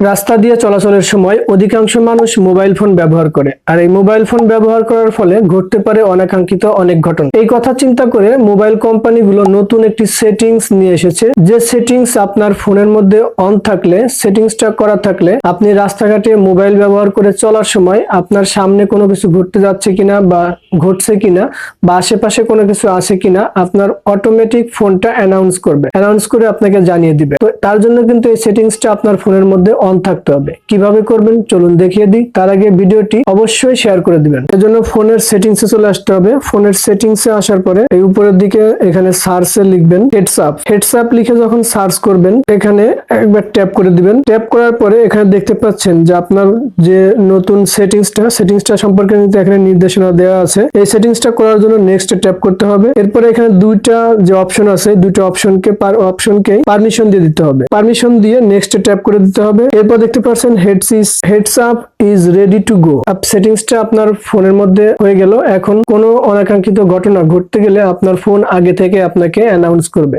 রাস্তা দিয়ে চলাচলের সময় অধিকাংশ মানুষ মোবাইল ফোন ব্যবহার করে, আর এই মোবাইল ফোন ব্যবহার করার ফলে ঘটতে পারে অনাকাঙ্ক্ষিত অনেক ঘটনা। এই কথা চিন্তা করে মোবাইল কোম্পানিগুলো নতুন একটি সেটিংস নিয়ে এসেছে, যে সেটিংস আপনার ফোনের মধ্যে অন থাকলে, সেটিংসটা করা থাকলে আপনি রাস্তাঘাটে মোবাইল ব্যবহার করে চলার সময় আপনার সামনে কোনো কিছু ঘটতে যাচ্ছে কিনা বা ঘটছে কিনা বা আশেপাশে কোনো কিছু আছে কিনা আপনার অটোমেটিক ফোনটা অ্যানাউন্স করবে। অ্যানাউন্স করে আপনাকে জানিয়ে দিবে। তো তার জন্য কিন্তু এই সেটিংসটা আপনার ফোনের মধ্যে অন থাকতে হবে। কীভাবে করবেন? চলুন দেখিয়ে দিই। তার আগে ভিডিওটি অবশ্যই শেয়ার করে দিবেন। এর জন্য ফোনের সেটিংসে চলে আসতে হবে। ফোনের সেটিংসে আসার পরে এই উপরের দিকে এখানে সার্চে লিখবেন হেডসআপ হেডসআপ লিখে যখন সার্চ করবেন, এখানে একবার ট্যাপ করে দিবেন। ট্যাপ করার পরে এখানে দেখতে পাচ্ছেন যে আপনার যে নতুন সেটিংসটা সেটিংসটা সম্পর্কে কিন্তু এখানে নির্দেশনা দেওয়া আছে। এই সেটিংসটা করার জন্য নেক্সট ট্যাপ করতে হবে। এরপরে এখানে দুইটা যে অপশন আছে, দুইটা অপশনকে অপশনকে পারমিশন দিয়ে দিতে হবে। পারমিশন দিয়ে নেক্সট ট্যাপ করে দিতে হবে। এরপর দেখতে পাচ্ছেন heads up is ready to go. App সেটিংসটা আপনার ফোনের মধ্যে হয়ে গেল। এখন কোনো অনাকাঙ্ক্ষিত ঘটনা ঘটতে গেলে আপনার ফোন আগে থেকে আপনাকে অ্যানাউন্স করবে।